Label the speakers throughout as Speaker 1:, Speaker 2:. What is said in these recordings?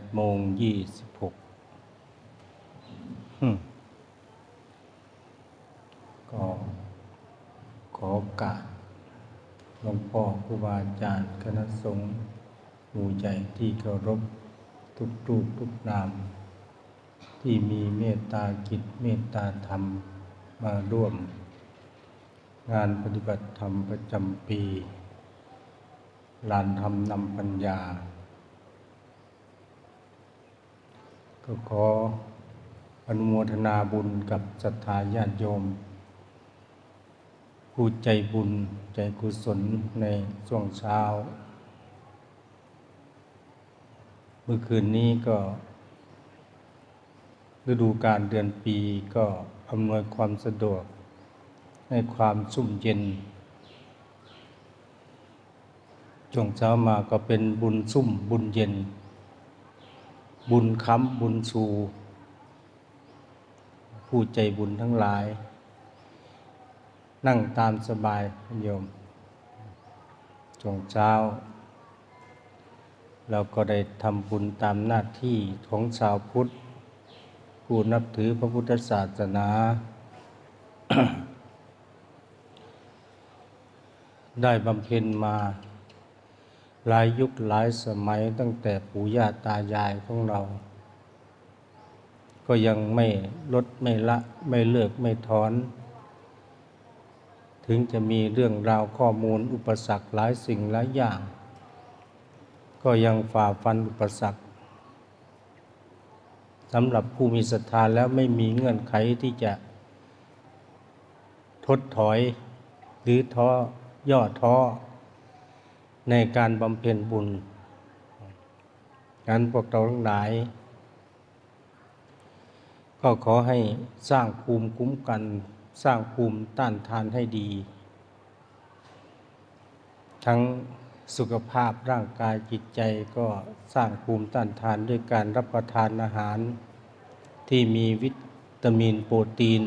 Speaker 1: ดโมงยี่สิบหกก็ขอโอกาสหลวงพ่อครูบาอาจารย์คณะสงฆ์หมู่ใจที่เคารพทุกรูปทุกนาม ที่มีเมตตากิจเมตตาธรรมมาร่วม งานปฏิบัติธรรมประจำปี ลานธรรมนำปัญญา ก็ขออนุโมทนาบุญกับศรัทธาญาติโยม ผู้ใจบุญใจกุศลในช่วงเช้า เมื่อคืนนี้ก็ ฤดูการเดือนปีก็อำนวยความสะดวกให้ความชุ่มเย็นช่วงเช้ามาก็เป็นบุญซุ่มบุญเย็น บุญค้ำบุญชูผู้ใจบุญทั้งหลาย นั่งตามสบายโยมช่วงเช้า เราก็ได้ทำบุญตามหน้าที่ของชาวพุทธ ผู้นับถือพระพุทธศาสนา ได้บำเพ็ญมา หลายยุคหลายสมัยตั้งแต่ปู่ย่าตายายของเรา ก็ยังไม่ลดไม่ละไม่เลิกไม่ถอน ถึงจะมีเรื่องราวข้อมูลอุปสรรคหลายสิ่งหลายอย่าง ก็ยังฝ่าฟันอุปสรรคสำหรับผู้มีศรัทธาแล้วไม่มีเงื่อนไขที่จะทดถอยหรือท้อย่อท้อ ในการบำเพ็ญบุญการพวกเราทั้งหลาย ก็ขอให้สร้างภูมิคุ้มกัน สร้างภูมิต้านทานให้ดี ทั้งสุขภาพร่างกายจิตใจก็สร้างภูมิต้านทานด้วยการรับประทานอาหาร ที่มีวิตามินโปรตีน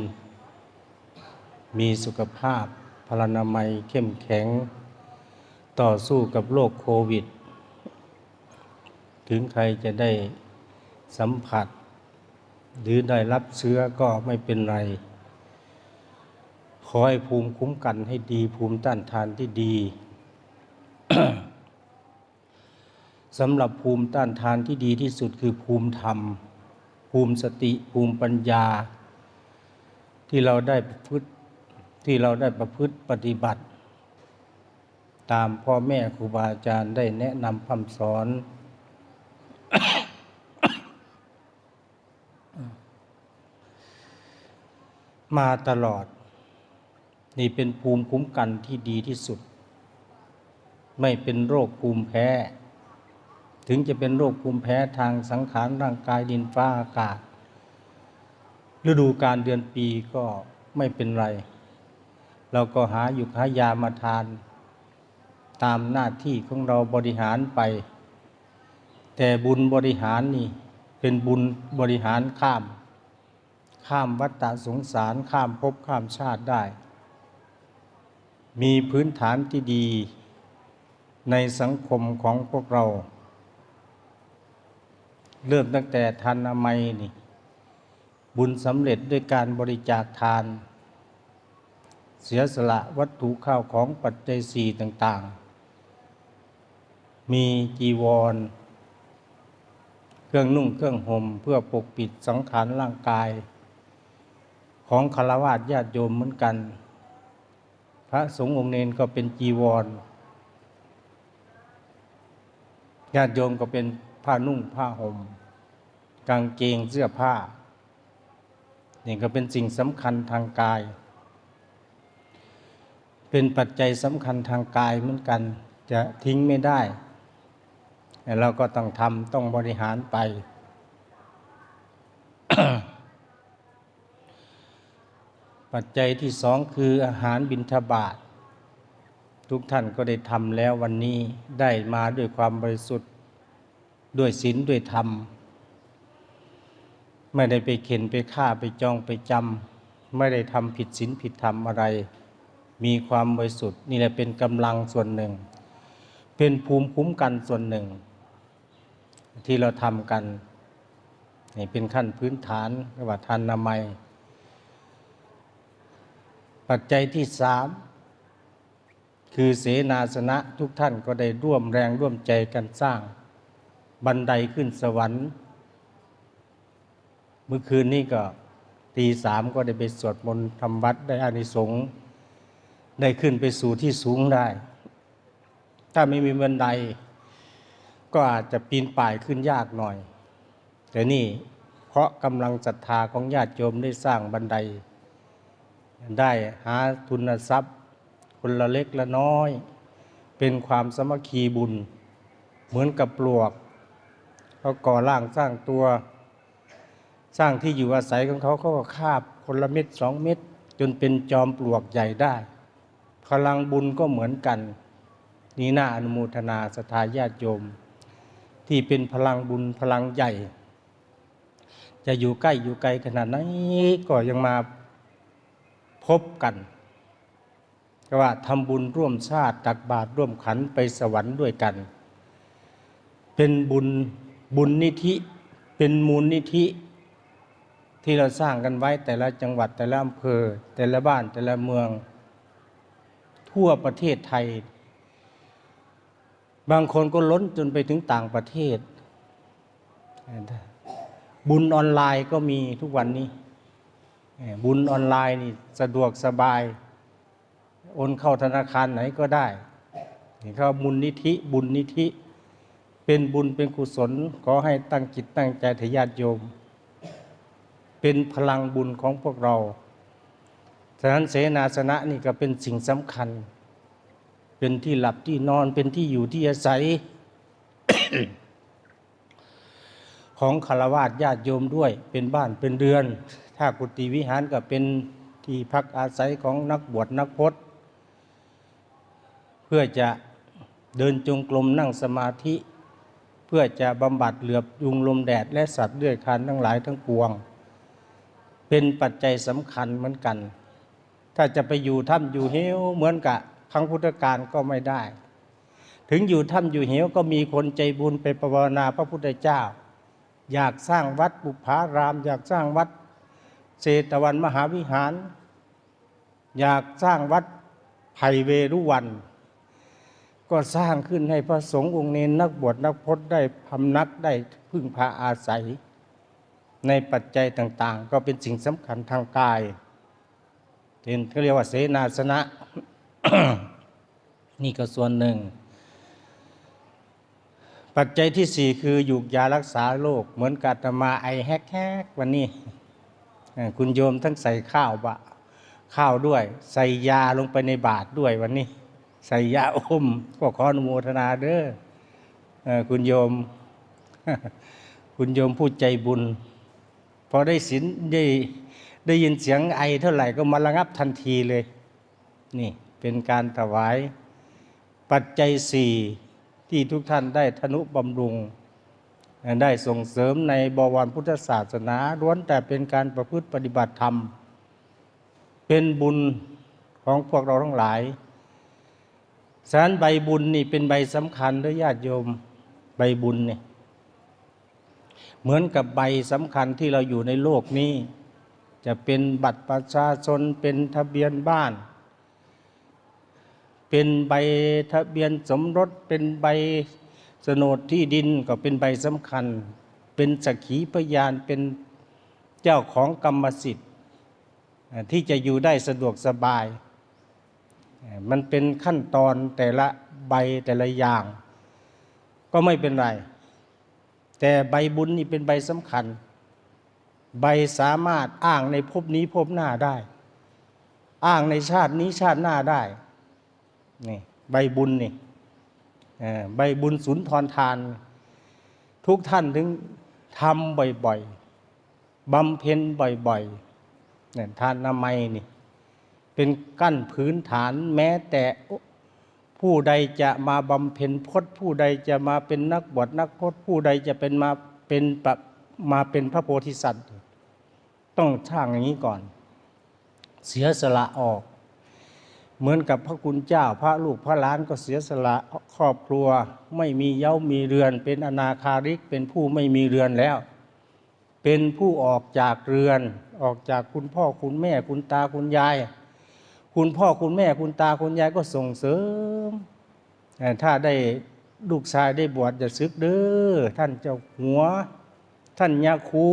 Speaker 1: มีสุขภาพพลานามัยเข้มแข็ง ต่อสู้กับโรคโควิด ถึงใครจะได้สัมผัส หรือได้รับเชื้อก็ไม่เป็นไร ขอให้ภูมิคุ้มกันให้ดีภูมิต้านทานที่ดีสำหรับภูมิต้านทานที่ดีที่สุดคือภูมิธรรม ภูมิสติภูมิปัญญา ที่เราได้ประพฤติที่เราได้ประพฤติปฏิบัติ ตามพ่อแม่ครูบาอาจารย์ได้แนะนำคำสอน มาตลอด นี่เป็นภูมิคุ้มกันที่ดีที่สุด ไม่เป็นโรคภูมิแพ้ ถึงจะเป็นโรคภูมิแพ้ทางสังขารร่างกายดินฟ้าอากาศ ฤดูการเดือนปีก็ไม่เป็นไร เราก็หาอยู่หายามาทาน ตามหน้าที่ของเราบริหารไป แต่บุญบริหารนี่เป็นบุญบริหารข้าม ข้ามวัฏฏะสงสารข้ามภพข้ามชาติได้ มีพื้นฐานที่ดีในสังคมของพวกเรา เริ่มตั้งแต่ทันอมัยนี่ บุญสำเร็จด้วยการบริจาคทาน เสียสละวัตถุข้าวของปัจจัยสี่ต่าง ๆ มีจีวร เครื่องนุ่งเครื่องห่มเพื่อปกปิดสังขารร่างกาย ของคารวะญาติโยมเหมือนกัน พระสงฆ์องค์เนนก็เป็นจีวรญาติโยมก็เป็นผ้านุ่งผ้าห่ม กางเกงเสื้อผ้านี่ก็เป็นสิ่งสำคัญทางกาย เป็นปัจจัยสำคัญทางกายเหมือนกัน จะทิ้งไม่ได้ เราก็ต้องทำต้องบริหารไป ปัจจัยที่สองคืออาหารบิณฑบาตทุกท่านก็ได้ทำแล้ววันนี้ได้มาด้วยความบริสุทธิ์ด้วยศีลด้วยธรรม ไม่ได้ไปเข็นไปฆ่าไปจองไปจำไม่ได้ทำผิดศีลผิดธรรมอะไร มีความบริสุทธิ์นี่แหละเป็นกำลังส่วนหนึ่ง เป็นภูมิคุ้มกันส่วนหนึ่ง ที่เราทำกันนี่เป็นขั้นพื้นฐานเรียกว่าทานนามัย ปัจจัยที่สามคือเสนาสนะทุกท่านก็ได้ร่วมแรงร่วมใจกันสร้าง บันไดขึ้นสวรรค์ เมื่อคืนนี้ก็ตีสามก็ได้ไปสวดมนต์ทำวัดได้อานิสงส์ได้ขึ้นไปสู่ที่สูงได้ ถ้าไม่มีบันได ก็อาจจะปีนป่ายขึ้นยากหน่อย แต่นี่เพราะกำลังศรัทธาของญาติโยมได้สร้างบันได ได้หาทุนทรัพย์ คนละเล็กละน้อย เป็นความสมัคคีบุญ เหมือนกับปลวกเขาก่อร่างสร้างตัว สร้างที่อยู่อาศัยของเขาเขาก็คาบคนละเม็ดสองเม็ดจนเป็นจอมปลวกใหญ่ได้ พลังบุญก็เหมือนกัน นี่น่าอนุโมทนาสทธาญาติโยม ที่เป็นพลังบุญพลังใหญ่ จะอยู่ใกล้อยู่ไกลขนาดไหนก็ยังมาพบกันก็ว่าทำบุญร่วมชาติตักบาตรร่วมขันไปสวรรค์ด้วยกัน เป็นบุญบุญนิธิเป็นมูลนิธิที่เราสร้างกันไว้แต่ละจังหวัดแต่ละอำเภอ แต่ละบ้านแต่ละเมือง ทั่วประเทศไทย บางคนก็ล้นจนไปถึงต่างประเทศ บุญออนไลน์ก็มีทุกวันนี้ บุญออนไลน์นี่สะดวกสบาย โอนเข้าธนาคารไหนก็ได้นี่เขาบุญนิธิบุญนิธิเป็นบุญเป็นกุศลขอให้ตั้งจิตตั้งใจทญาติโยม เป็นพลังบุญของพวกเราฉะนั้นเสนาสนะนี่ก็เป็นสิ่งสำคัญ เป็นที่หลับที่นอนเป็นที่อยู่ที่อาศัย ของคารวะญาติโยมด้วย เป็นบ้านเป็นเรือน ถ้ากุฏิวิหารก็เป็นที่พักอาศัยของนักบวชนักพจน์ เพื่อจะเดินจงกรมนั่งสมาธิ เพื่อจะบำบัดเหลือบยุงลมแดด และสัตว์เลื้อยคลานทั้งหลายทั้งปวง เป็นปัจจัยสำคัญเหมือนกัน ถ้าจะไปอยู่ถ้ำอยู่เหวเหมือนกับ ครั้งพุทธกาลก็ไม่ได้ ถึงอยู่ถ้ำอยู่เหวก็มีคนใจบุญไปภาวนาพระพุทธเจ้า อยากสร้างวัดบุพาราม อยากสร้างวัดเศตวันมหาวิหาร อยากสร้างวัดไผ่เวรุวัน ก็สร้างขึ้นให้พระสงฆ์องค์เนนนักบวชนักพจน์ได้พำนักได้พึ่งพาอาศัย ในปัจจัยต่าง ๆ ก็เป็นสิ่งสำคัญทางกายเป็นเขาเรียกว่าเสนาสนะ นี่ก็ส่วนหนึ่ง ปัจจัยที่สี่คือหยูกยารักษาโรคเหมือนกาตมาไอแฮกๆวันนี้ คุณโยมทั้งใส่ข้าวบะข้าวด้วย ใส่ยาลงไปในบาตรด้วยวันนี้ ใส่ยาอมก็ขออนุโมทนาเด้อเอ่อคุณโยม คุณโยมผู้ใจบุญ พอได้สินได้ได้ยินเสียงไอเท่าไหร่ก็มาระงับทันทีเลย นี่ เป็นการถวาย ปัจจัยสี่ที่ทุกท่านได้ทนุบำรุง ได้ส่งเสริมในบวรพุทธศาสนาล้วนแต่เป็นการประพฤติปฏิบัติธรรม เป็นบุญของพวกเราทั้งหลายฉะนั้นใบบุญนี่เป็นใบสำคัญด้วยญาติโยมใบบุญนี่เหมือนกับใบสำคัญที่เราอยู่ในโลกนี้ จะเป็นบัตรประชาชนเป็นทะเบียนบ้าน เป็นใบทะเบียนสมรสเป็นใบโฉนดที่ดินก็เป็นใบสำคัญ เป็นสักขีพยานเป็นเจ้าของกรรมสิทธิ์ ที่จะอยู่ได้สะดวกสบาย มันเป็นขั้นตอนแต่ละใบแต่ละอย่าง ก็ไม่เป็นไร แต่ใบบุญนี่เป็นใบสำคัญ ใบสามารถอ้างในภพนี้ภพหน้าได้ อ้างในชาตินี้ชาติหน้าได้ นี่ใบบุญนี่ใบบุญสุนทรทาน ทุกท่านถึงทำบ่อยๆบำเพ็ญบ่อยๆเนี่ยทานนามัยนี่ เป็นกั้นพื้นฐานแม้แต่ผู้ใดจะมาบำเพ็ญพจน์ ผู้ใดจะมาเป็นนักบวชนักพจน์ผู้ใดจะเป็นมาเป็นปมาเป็นพระโพธิสัตว์ ต้องช่างอย่างนี้ก่อน เสียสละออก เหมือนกับพระคุณเจ้าพระลูกพระหลานก็เสียสละครอบครัว ไม่มีเย้ามีเรือน เป็นอนาคาริกเป็นผู้ไม่มีเรือนแล้ว เป็นผู้ออกจากเรือน ออกจากคุณพ่อคุณแม่คุณตาคุณยาย คุณพ่อคุณแม่คุณตาคุณยายก็ส่งเสริม ถ้าได้ลูกชายได้บวชจะซึกเด้อท่านเจ้าหัว ท่านยาคู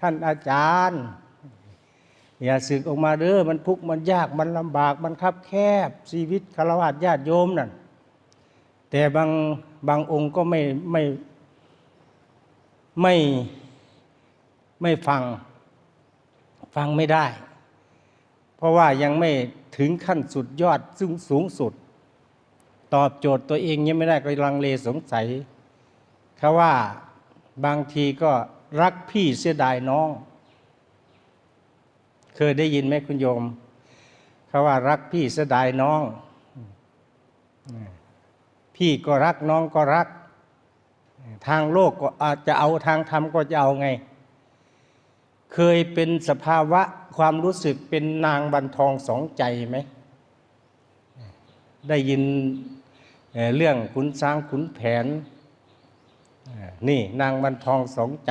Speaker 1: ท่านอาจารย์ อย่าสึกออกมาเด้อมันทุกข์มันยากมันลำบากมันคับแคบชีวิตคารวะญาติโยมนั่นแต่บางบางองค์ก็ไม่ไม่ไม่ไม่ฟังฟังไม่ได้ เพราะว่ายังไม่ถึงขั้นสุดยอดซึ่งสูงสุด ตอบโจทย์ตัวเองยังไม่ได้ก็ลังเลสงสัยเขาว่าบางทีก็รักพี่เสียดายน้อง เคยได้ยินไหมคุณโยมเขาว่ารักพี่เสดายน้อง พี่ก็รักน้องก็รัก ทางโลกก็อาจจะเอาทางธรรมก็จะเอาไง เคยเป็นสภาวะความรู้สึกเป็นนางบันทองสองใจไหม ได้ยินเรื่องขุนช้างขุนแผน นี่นางบันทองสองใจ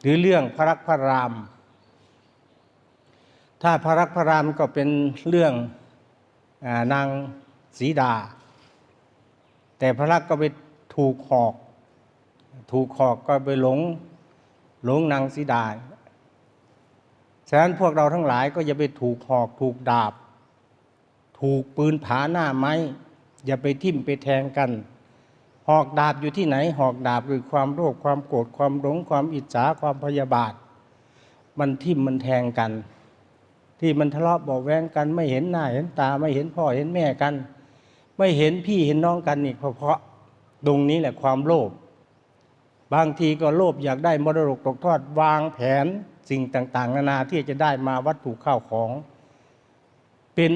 Speaker 1: หรือเรื่องพระรักพระราม ถ้าพระรักพระรามก็เป็นเรื่องอนางสีดา แต่พระรักก็ไปถูกหอก ถูกหอกก็ไปหลงหลงนางสีดา ฉะนั้นพวกเราทั้งหลายก็อย่าไปถูกหอก ถูกดาบ ถูกปืนผาหน้าไม้ อย่าไปทิ่มไปแทงกัน หอกดาบอยู่ที่ไหน หอกดาบคือความโลภความโกรธความหลงความอิจฉาความพยาบาท มันทิ่มมันแทงกัน ที่มันทะเลาะบาะแวงกัน ไม่เห็นหน้าเห็นตาไม่เห็นพ่อเห็นแม่กัน ไม่เห็นพี่เห็นน้องกันนี่เพราะตรงนี้แหละความโลภบางทีก็โลภอยากได้มรดกตกทอดวางแผนสิ่งต่าง ๆ นานาที่จะได้มาวัตถุข้าวของ เป็น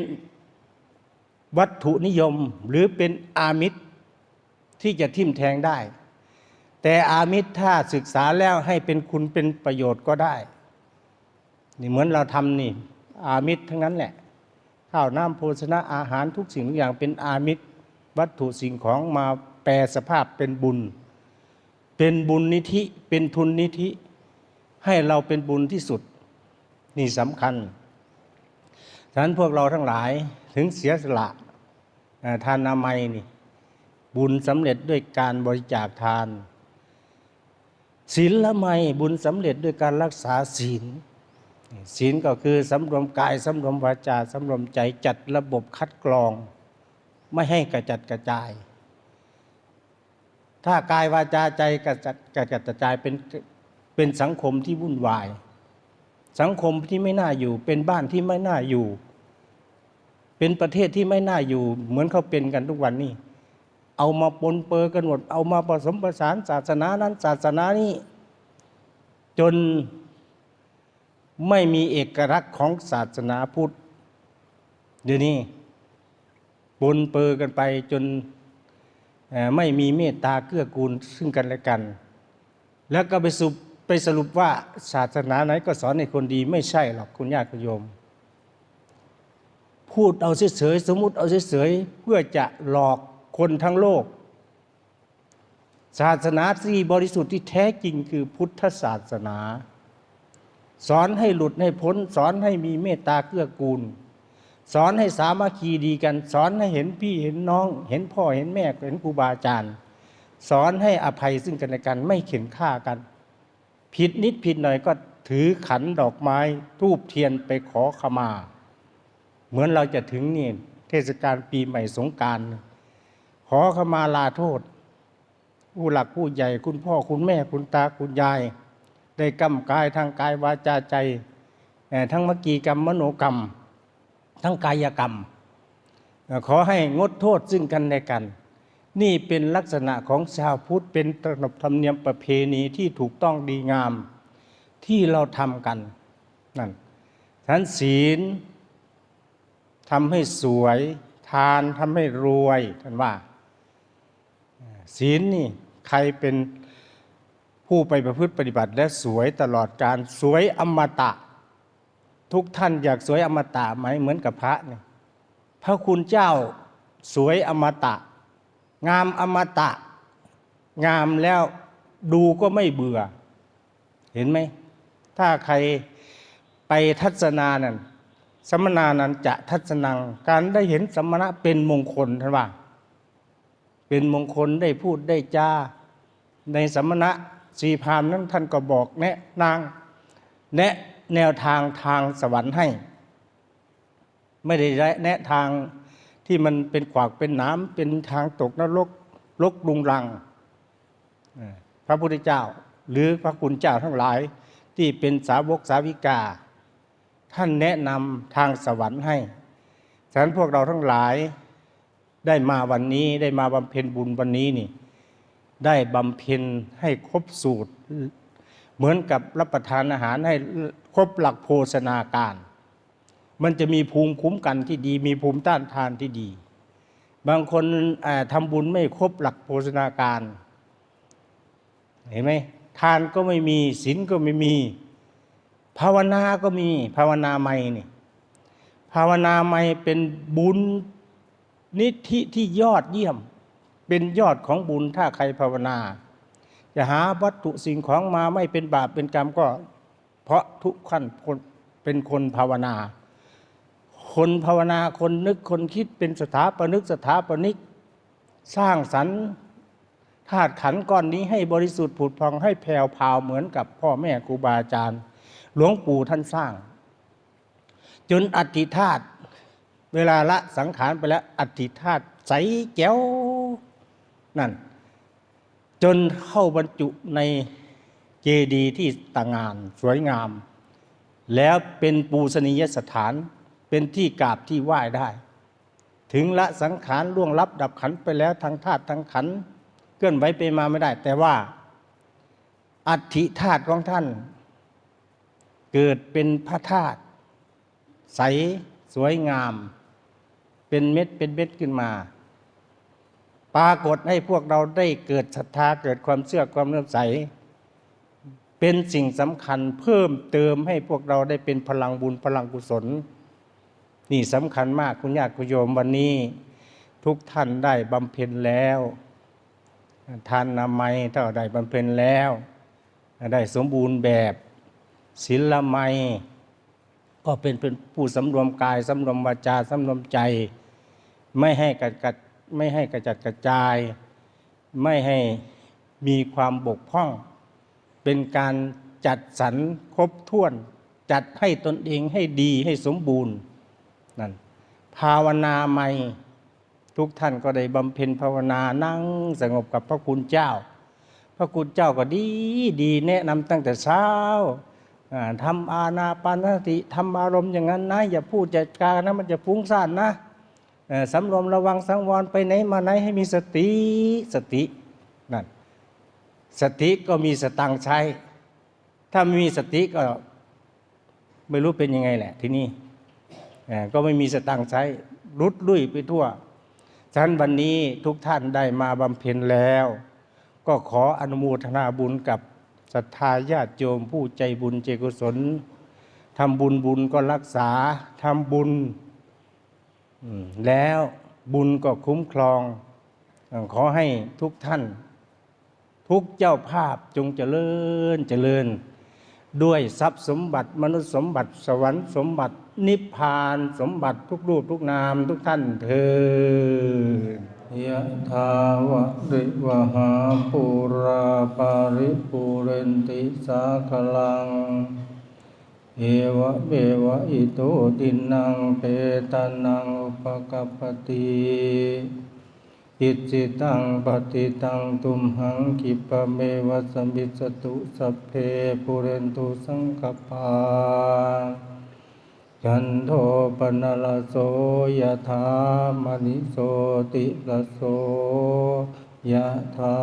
Speaker 1: วัตถุนิยมหรือเป็นอามิตรที่จะทิ่มแทงได้ แต่อามิตรถ้าศึกษาแล้วให้เป็นคุณเป็นประโยชน์ก็ได้ นี่เหมือนเราทำนี่ อามิตรทั้งนั้นแหละ ข้าวน้ำโภชนะอาหารทุกสิ่งทุกอย่างเป็นอามิตร วัตถุสิ่งของมาแปลสภาพเป็นบุญ เป็นบุญนิธิเป็นทุนนิธิให้เราเป็นบุญที่สุด นี่สำคัญฉะนั้นพวกเราทั้งหลายถึงเสียสละทานนามัยนี่บุญสำเร็จด้วยการบริจาคทานศีลละไมบุญสำเร็จด้วยการรักษาศีล ศีลก็คือสำรวมกายสำรวมวาจาสำรวมใจจัดระบบคัดกรอง ไม่ให้กระจัดกระจาย ถ้ากายวาจาใจกระจัดกระจัดกระจายเป็นเป็นสังคมที่วุ่นวาย สังคมที่ไม่น่าอยู่ เป็นบ้านที่ไม่น่าอยู่ เป็นประเทศที่ไม่น่าอยู่ เหมือนเขาเป็นกันทุกวันนี้ เอามาปนเปื้อกันหมดเอามาผสมผสานศาสนานั้นศาสนานี้จน ไม่มีเอกลักษณ์ของศาสนาพุทธเดี๋ยวนี้ปนเปือกันไปจนไม่มีเมตตาเกื้อกูลซึ่งกันและกัน แล้วก็ไปสุไปสรุปว่าศาสนาไหนก็สอนให้คนดีไม่ใช่หรอกคุณญาติโยม พูดเอาเฉยๆสมมุติเอาเฉยๆเพื่อจะหลอกคนทั้งโลก ศาสนาที่บริสุทธิ์ที่แท้จริงคือพุทธศาสนา สอนให้หลุดให้พ้น สอนให้มีเมตตาเกื้อกูล สอนให้สามัคคีดีกัน สอนให้เห็นพี่เห็นน้อง เห็นพ่อเห็นแม่เห็นครูบาอาจารย์ สอนให้อภัยซึ่งกันและกันไม่เข็นฆ่ากัน ผิดนิดผิดหน่อยก็ถือขันดอกไม้ทูบเทียนไปขอขมา เหมือนเราจะถึงนี่เทศกาลปีใหม่สงการขอขมาลาโทษ ผู้หลักผู้ใหญ่คุณพ่อคุณแม่คุณตาคุณยาย ได้กำกายทางกายวาจาใจ ทั้งมกีกรรมมโนกรรม ทั้งกายกรรม ขอให้งดโทษซึ่งกันและกัน นี่เป็นลักษณะของชาวพุทธเป็นขนบธรรมเนียมประเพณีที่ถูกต้องดีงาม ที่เราทำกันนั่นฉะนั้นศีลทำให้สวยทานทำให้รวยท่านว่า ศีลนี่ใครเป็น ผู้ไปประพฤติปฏิบัติและสวยตลอดการสวยอมตะ ทุกท่านอยากสวยอมตะไหมเหมือนกับพระเนี่ยพระคุณเจ้าสวยอมตะ งามอมตะ งามแล้วดูก็ไม่เบื่อ เห็นไหม ถ้าใครไปทัศนานั่นสมนานั้นจะทัศนัง การได้เห็นสมณะเป็นมงคลท่านว่า เป็นมงคลได้พูดได้จาในสมณะ สีพามนั้นท่านก็บอกแนะนางแนะแนวทางทางสวรรค์ให้ ไม่ได้แนะทางที่มันเป็นขวากเป็นน้ำเป็นทางตกนรกลกลุงรัง พระพุทธเจ้า หรือพระคุณเจ้าทั้งหลายที่เป็นสาวกสาวิกา ท่านแนะนำทางสวรรค์ให้ฉะนั้นพวกเราทั้งหลายได้มาวันนี้ได้มาบำเพ็ญบุญวันนี้นี่ ได้บำเพ็ญให้ครบสูตร เหมือนกับรับประทานอาหารให้ครบหลักโภชนาการ มันจะมีภูมิคุ้มกันที่ดี มีภูมิต้านทานที่ดี บางคนทำบุญไม่ครบหลักโภชนาการ เห็นไหมทานก็ไม่มีศีลก็ไม่มี ภาวนาก็มีภาวนาไม่นี่ภาวนาไม่เป็นบุญนิธิที่ยอดเยี่ยม เป็นยอดของบุญถ้าใครภาวนา จะหาวัตถุสิ่งของมาไม่เป็นบาปเป็นกรรมก็ เพราะทุกขั้นคนเป็นคนภาวนา คนภาวนาคนนึกคนคิดเป็นสถาปนึกสถาปนิก สร้างสรรค์ธาตุขันก้อนนี้ให้บริสุทธิ์ผุดพองให้แผ่วพาวเหมือนกับพ่อแม่ครูบาอาจารย์ หลวงปู่ท่านสร้าง จนอธิธาตุเวลาละสังขารไปแล้วอธิธาตุใสแจ๋ว นั่น จนเข้าบรรจุในเจดีย์ที่ต่างงานสวยงาม แล้วเป็นปูสนียสถานเป็นที่กราบที่ไหว้ได้ ถึงละสังขารล่วงลับดับขันไปแล้วทางธาตุทางขันเคลื่อนไหวไปมาไม่ได้ แต่ว่าอัฐิธาตุของท่าน เกิดเป็นพระธาตุใสสวยงาม เป็นเม็ดเป็นเม็ดขึ้นมา ปรากฏให้พวกเราได้เกิดศรัทธาเกิดความเชื่อความเลื่อมใส เป็นสิ่งสำคัญเพิ่มเติมให้พวกเราได้เป็นพลังบุญพลังกุศล นี่สำคัญมากคุณญาติคุณโยมวันนี้ ทุกท่านได้บำเพ็ญแล้วทานนามัยเท่าได้บำเพ็ญแล้ว ได้สมบูรณ์แบบศีลไมยก็เป็นเป็นผู้สำรวมกายสำรวมวาจาสำรวมใจ ไม่ให้กัดกัด ไม่ให้กระจัดกระจาย ไม่ให้มีความบกพร่อง เป็นการจัดสรรครบถ้วน จัดให้ตนเองให้ดีให้สมบูรณ์นั่นภาวนาใหม่ทุกท่านก็ได้บำเพ็ญภาวนานั่งสงบกับพระคุณเจ้า พระคุณเจ้าก็ดีดีแนะนำตั้งแต่เช้าทำอาณาปานสติทำอารมณ์อย่างนั้นนะอย่าพูดจัดการนะมันจะฟุ้งซ่านนะ สำรวมระวังสังวรไปไหนมาไหนให้มีสติสตินั่นสติก็มีสตังใช้ ถ้าไม่มีสติก็ไม่รู้เป็นยังไงแหละ ที่นี่ก็ไม่มีสตังใช้รุดลุยไปทั่วฉะนั้นวันนี้ทุกท่านได้มาบำเพ็ญแล้ว ก็ขออนุโมทนาบุญกับศรัทธาญาติโยมผู้ใจบุญเจกุศลทำบุญบุญก็รักษาทำบุญ แล้วบุญก็คุ้มครอง ขอให้ทุกท่าน ทุกเจ้าภาพจงเจริญเจริญ ด้วยทรัพย์สมบัติมนุษย์สมบัติสวรรค์สมบัตินิพพานสมบัติทุกรูปทุกนามทุกท่านเถิดยะทาวะริวหาปุราปาริปุเรนติสาคลัง เอวะเบวะอิโตตินังเปตานังอุปกัปติอิจิตังปฏิตังตุมหังคิปะเมวะสมิสตุสัพเพปุเรนตุสังกปาจันโทปนลโสยธามณิโสติลโสยธา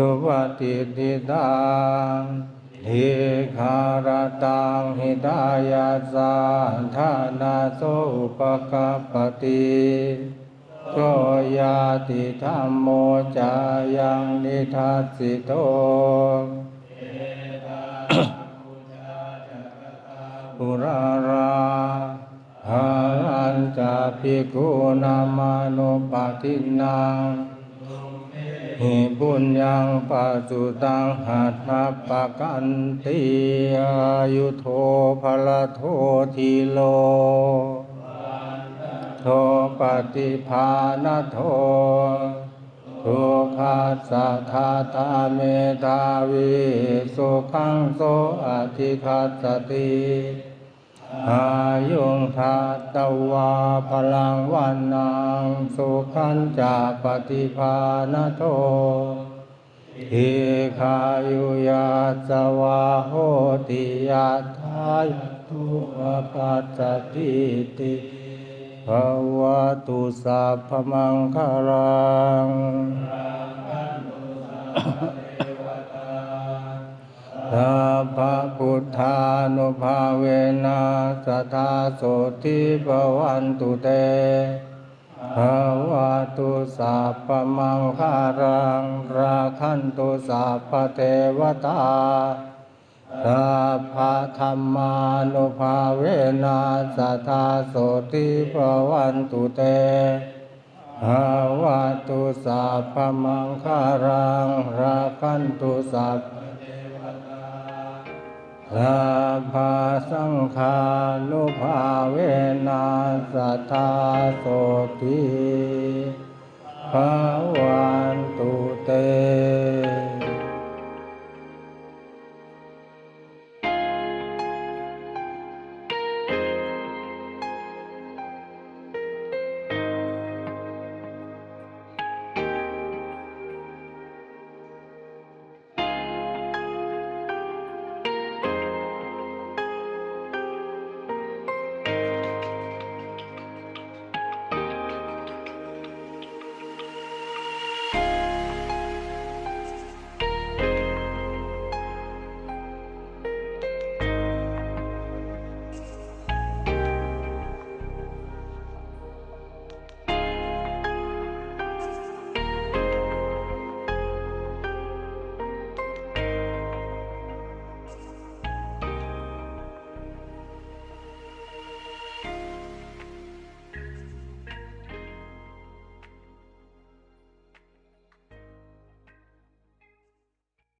Speaker 1: สุปฏิทิตังทิคารตังหิตายาสาธานาโสปกปติโกยาติธรรมโมจายังนิทัสสิโตปุราราหารันจะภิกุนามานุปตินัง หิบุญยังปัจจุตังหัตถปะกันติอายุโทภลโททีโลโทปฏิภาณโททุกขาสัทธาตาเมตาวิสุขังโสอธิคัสติ อายุงทัตวาพลังวันนังสุขันจะปฏิภาณโททิขายุยาสวาโหติยาทายทุวปัสสติติภวตุสัพพมังคารัง สัพพะพุทธานุภาเวนะสัทธาโสทิภวันตุเตภวตุสัพพมังคารังราคันตุสัพพเทวตาสัพพะธรรมานุภาเวนะสัทธาโสทิภวันตุเตภาวะตุสัพพมังคารังราคันตุสัพ ลาภาสังฆาลุภาเวนัสัทาโสติภาวันตุเต